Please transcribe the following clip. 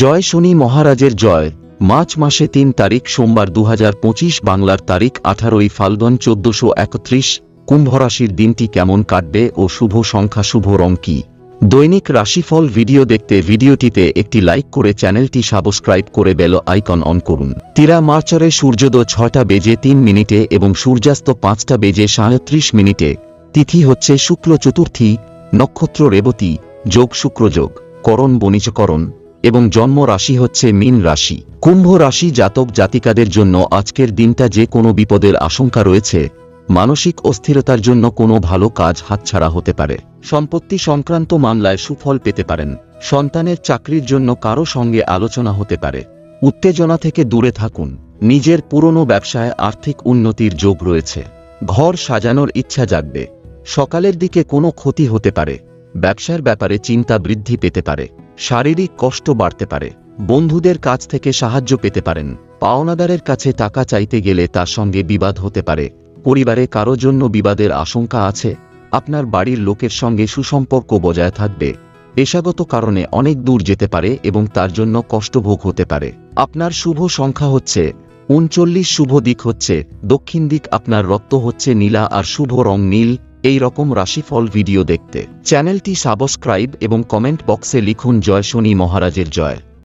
জয় শনি মহারাজের জয়। মার্চ মাসে তিন তারিখ সোমবার দু হাজার পঁচিশ বাংলার তারিখ আঠারোই ফাল্গুন চোদ্দশো একত্রিশ। কুম্ভরাশির দিনটি কেমন কাটবে ও শুভ সংখ্যা, শুভ রং কি? দৈনিক রাশিফল ভিডিও দেখতে ভিডিওটিতে একটি লাইক করে চ্যানেলটি সাবস্ক্রাইব করে বেল আইকন অন করুন। তিরা মার্চারে সূর্যোদয় ছটা বেজে তিন মিনিটে এবং সূর্যাস্ত পাঁচটা বেজে সাঁত্রিশ মিনিটে। তিথি হচ্ছে শুক্ল চতুর্থী, নক্ষত্র রেবতী, যোগ শুক্রযোগ করণ বণিজকরণ। এবং জন্ম রাশি হচ্ছে মীন রাশি। কুম্ভ রাশি জাতক জাতিকাদের জন্য আজকের দিনটা যে কোনো বিপদের আশঙ্কা রয়েছে, মানসিক অস্থিরতার জন্য কোনো ভালো কাজ হাতছাড়া হতে পারে। সম্পত্তি সংক্রান্ত মামলায় সুফল পেতে পারেন। সন্তানের চাকরির জন্য কারও সঙ্গে আলোচনা হতে পারে। উত্তেজনা থেকে দূরে থাকুন। নিজের পুরনো ব্যবসায় আর্থিক উন্নতির যোগ রয়েছে। ঘর সাজানোর ইচ্ছা জাগবে। সকালের দিকে কোনো ক্ষতি হতে পারে। ব্যবসার ব্যাপারে চিন্তা বৃদ্ধি পেতে পারে। শারীরিক কষ্ট বাড়তে পারে। বন্ধুদের কাছ থেকে সাহায্য পেতে পারেন। পাওনাদারের কাছে টাকা চাইতে গেলে তার সঙ্গে বিবাদ হতে পারে। পরিবারে কারও জন্য বিবাদের আশঙ্কা আছে? আপনার বাড়ির লোকের সঙ্গে সুসম্পর্ক বজায় থাকবে। পেশাগত কারণে অনেক দূর যেতে পারে এবং তার জন্য কষ্টভোগ হতে পারে। আপনার শুভ সংখ্যা হচ্ছে উনচল্লিশ, শুভ দিক হচ্ছে দক্ষিণ দিক, আপনার রক্ত হচ্ছে নীলা আর শুভ রং নীল। এই রকম রাশিফল ভিডিও দেখতে। চ্যানেলটি সাবস্ক্রাইব এবং কমেন্ট বক্সে লিখুন জয় শনি মহারাজের জয়।